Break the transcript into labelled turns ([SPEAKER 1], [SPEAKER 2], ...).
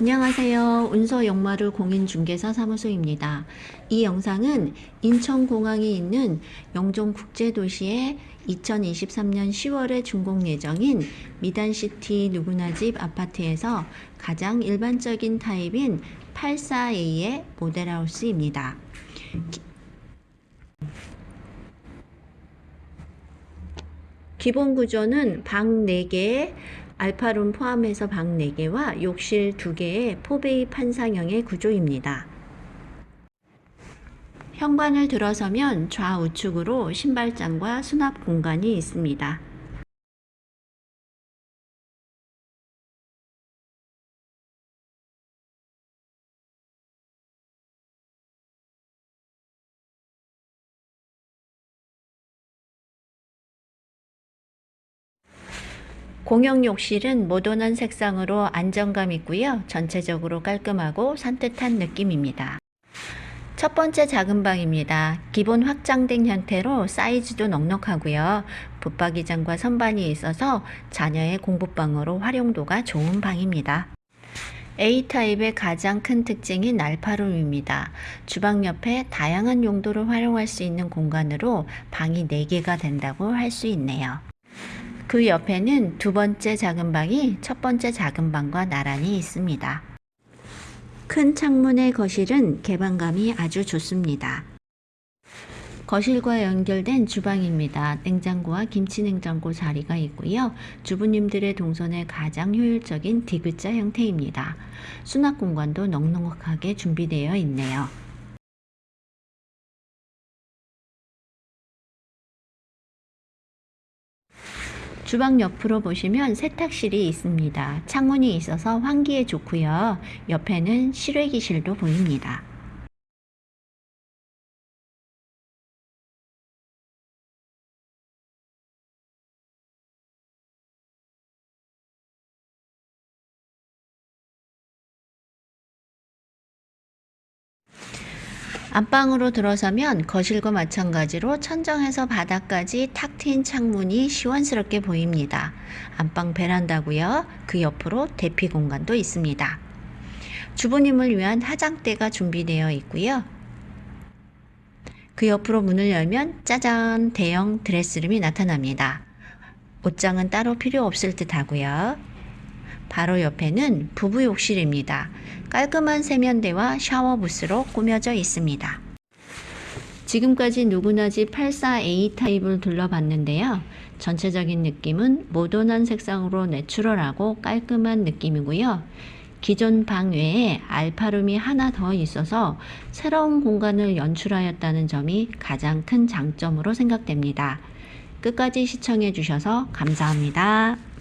[SPEAKER 1] 안녕하세요. 운서 영마루 공인중개사 사무소입니다. 이 영상은 인천공항에 있는 영종국제도시의 2023년 10월에 준공 예정인 미단시티 누구나 집 아파트에서 가장 일반적인 타입인 84A의 모델하우스입니다. 기본 구조는 방 4개에 알파룸 포함해서 방 4개와 욕실 2개의 포베이 판상형의 구조입니다. 현관을 들어서면 좌우측으로 신발장과 수납 공간이 있습니다. 공용 욕실은 모던한 색상으로 안정감 있고요. 전체적으로 깔끔하고 산뜻한 느낌입니다. 첫 번째 작은 방입니다. 기본 확장된 형태로 사이즈도 넉넉하고요. 붙박이장과 선반이 있어서 자녀의 공부방으로 활용도가 좋은 방입니다. A타입의 가장 큰 특징인 알파룸입니다. 주방 옆에 다양한 용도를 활용할 수 있는 공간으로 방이 4개가 된다고 할 수 있네요. 그 옆에는 두 번째 작은 방이 첫 번째 작은 방과 나란히 있습니다. 큰 창문의 거실은 개방감이 아주 좋습니다. 거실과 연결된 주방입니다. 냉장고와 김치 냉장고 자리가 있고요. 주부님들의 동선에 가장 효율적인 디귿자 형태입니다. 수납 공간도 넉넉하게 준비되어 있네요. 주방 옆으로 보시면 세탁실이 있습니다. 창문이 있어서 환기에 좋고요. 옆에는 실외기실도 보입니다. 안방으로 들어서면 거실과 마찬가지로 천정에서 바닥까지 탁 트인 창문이 시원스럽게 보입니다. 안방 베란다고요. 그 옆으로 대피 공간도 있습니다. 주부님을 위한 화장대가 준비되어 있고요. 그 옆으로 문을 열면 짜잔 대형 드레스룸이 나타납니다. 옷장은 따로 필요 없을 듯 하고요. 바로 옆에는 부부 욕실입니다. 깔끔한 세면대와 샤워 부스로 꾸며져 있습니다. 지금까지 누구나 집 84A 타입을 둘러봤는데요. 전체적인 느낌은 모던한 색상으로 내추럴하고 깔끔한 느낌이고요. 기존 방 외에 알파룸이 하나 더 있어서 새로운 공간을 연출하였다는 점이 가장 큰 장점으로 생각됩니다. 끝까지 시청해 주셔서 감사합니다.